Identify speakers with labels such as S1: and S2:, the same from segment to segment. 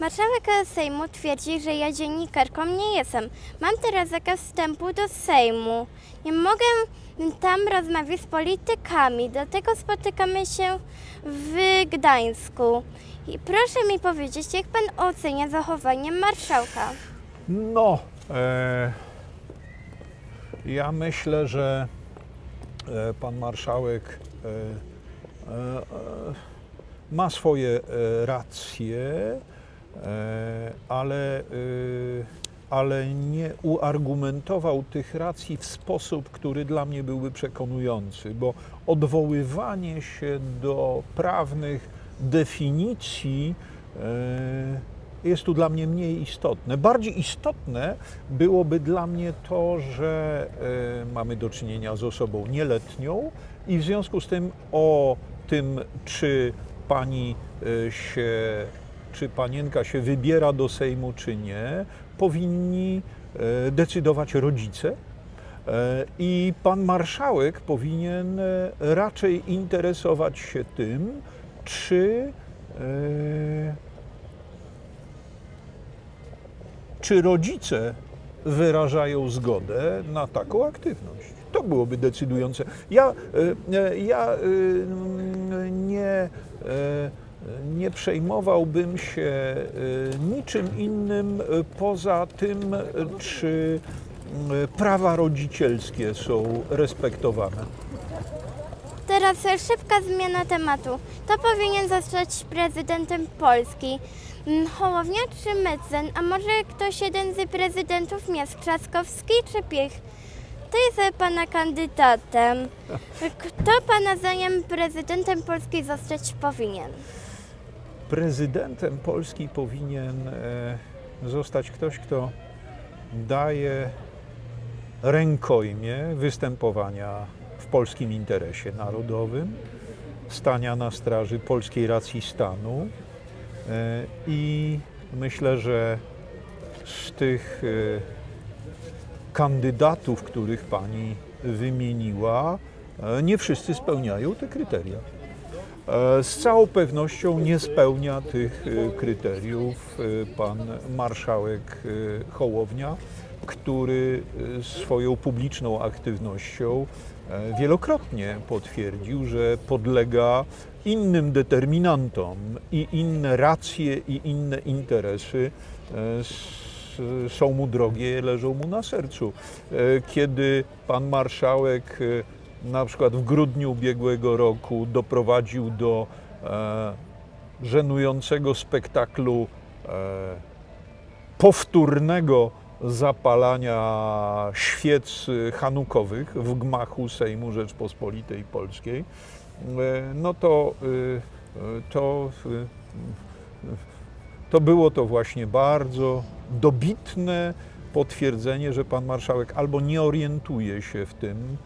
S1: Marszałek Sejmu twierdzi, że ja dziennikarką nie jestem. Mam teraz zakaz wstępu do Sejmu. Nie mogę tam rozmawiać z politykami, dlatego spotykamy się w Gdańsku. I proszę mi powiedzieć, jak pan ocenia zachowanie marszałka?
S2: No, e, ja myślę, że e, pan marszałek e, e, e, ma swoje e, racje, ale, e, ale nie uargumentował tych racji w sposób, który dla mnie byłby przekonujący, bo odwoływanie się do prawnych definicji e, jest tu dla mnie mniej istotne. Bardziej istotne byłoby dla mnie to, że e, mamy do czynienia z osobą nieletnią i w związku z tym o tym, czy pani e, się, czy panienka się wybiera do Sejmu, czy nie, powinni e, decydować rodzice. E, I pan marszałek powinien e, raczej interesować się tym, czy czy rodzice wyrażają zgodę na taką aktywność. To byłoby decydujące. Ja, ja mm, nie, nie przejmowałbym się e, niczym innym e, poza tym, czy e, prawa rodzicielskie są respektowane.
S1: Teraz szybka zmiana tematu. To powinien zostać prezydentem Polski. Mm, Hołownia czy Metzen, a może ktoś jeden z prezydentów miast, Trzaskowski czy Piech? To jest e, pana kandydatem. Kto pana zdaniem prezydentem Polski zostać powinien?
S2: Prezydentem Polski powinien e, zostać ktoś, kto daje rękojmie występowania w polskim interesie narodowym, stania na straży polskiej racji stanu e, i myślę, że z tych e, kandydatów, których pani wymieniła, nie wszyscy spełniają te kryteria. E, Z całą pewnością nie spełnia tych e, kryteriów e, pan marszałek Hołownia, który swoją publiczną aktywnością wielokrotnie potwierdził, że podlega innym determinantom i inne racje i inne interesy są mu drogie, leżą mu na sercu. Kiedy pan marszałek na przykład w grudniu ubiegłego roku doprowadził do e, żenującego spektaklu e, powtórnego zapalania świec hanukowych w gmachu Sejmu Rzeczpospolitej Polskiej, e, no to, e, e, to, e, to było to właśnie bardzo dobitne potwierdzenie, że pan marszałek albo nie orientuje się w tym,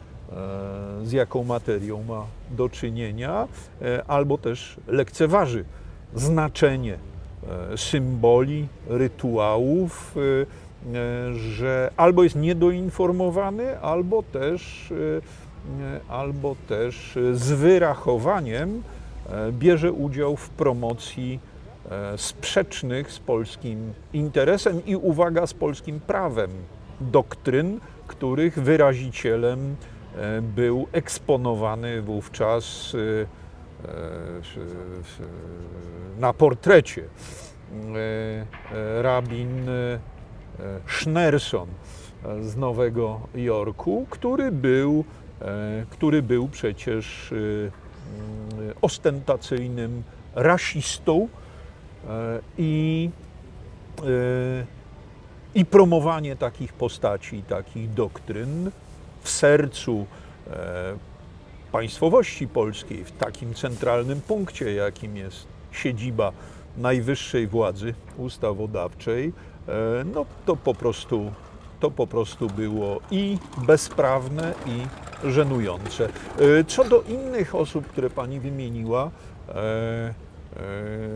S2: z jaką materią ma do czynienia, e, albo też lekceważy znaczenie e, symboli, rytuałów, e, że albo jest niedoinformowany, albo też, albo też z wyrachowaniem bierze udział w promocji sprzecznych z polskim interesem i uwaga z polskim prawem doktryn, których wyrazicielem był eksponowany wówczas e, e, na portrecie e, e, rabin e, Schneerson e, z Nowego Jorku, który był, e, który był przecież e, mm, ostentacyjnym rasistą e, i, e, i promowanie takich postaci, takich doktryn w sercu e, państwowości polskiej, w takim centralnym punkcie, jakim jest siedziba najwyższej władzy ustawodawczej, e, no to po prostu, to po prostu było i bezprawne, i żenujące. E, Co do innych osób, które pani wymieniła,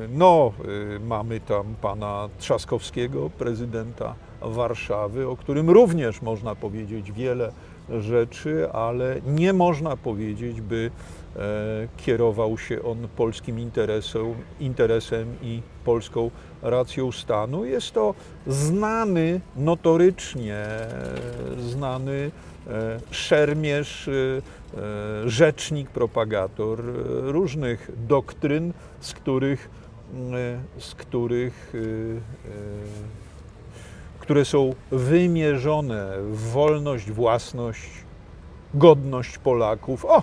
S2: no, mamy tam pana Trzaskowskiego, prezydenta Warszawy, o którym również można powiedzieć wiele rzeczy, ale nie można powiedzieć, by kierował się on polskim interesem, interesem i polską racją stanu. Jest to znany, notorycznie e, znany e, szermierz, e, e, rzecznik, propagator e, różnych doktryn, z których, e, z których e, e, które są wymierzone w wolność, własność, godność Polaków. O,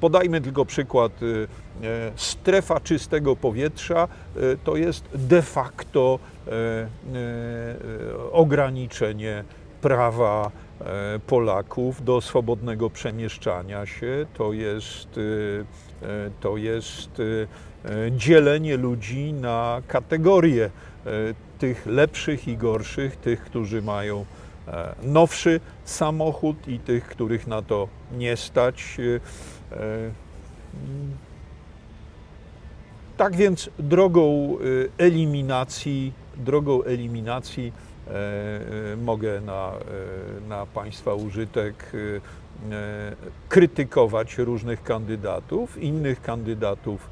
S2: podajmy tylko przykład. y, e, Strefa czystego powietrza y, to jest de facto e, e, ograniczenie prawa Polaków do swobodnego przemieszczania się. To jest, y, to jest dzielenie ludzi na kategorie tych lepszych i gorszych, tych, którzy mają e, nowszy samochód i tych, których na to nie stać. E, e. Tak więc drogą eliminacji, drogą eliminacji mogę na, na Państwa użytek krytykować różnych kandydatów, innych kandydatów,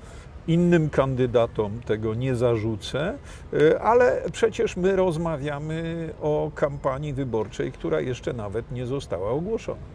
S2: innym kandydatom tego nie zarzucę, e, ale przecież my rozmawiamy o kampanii wyborczej, która jeszcze nawet nie została ogłoszona.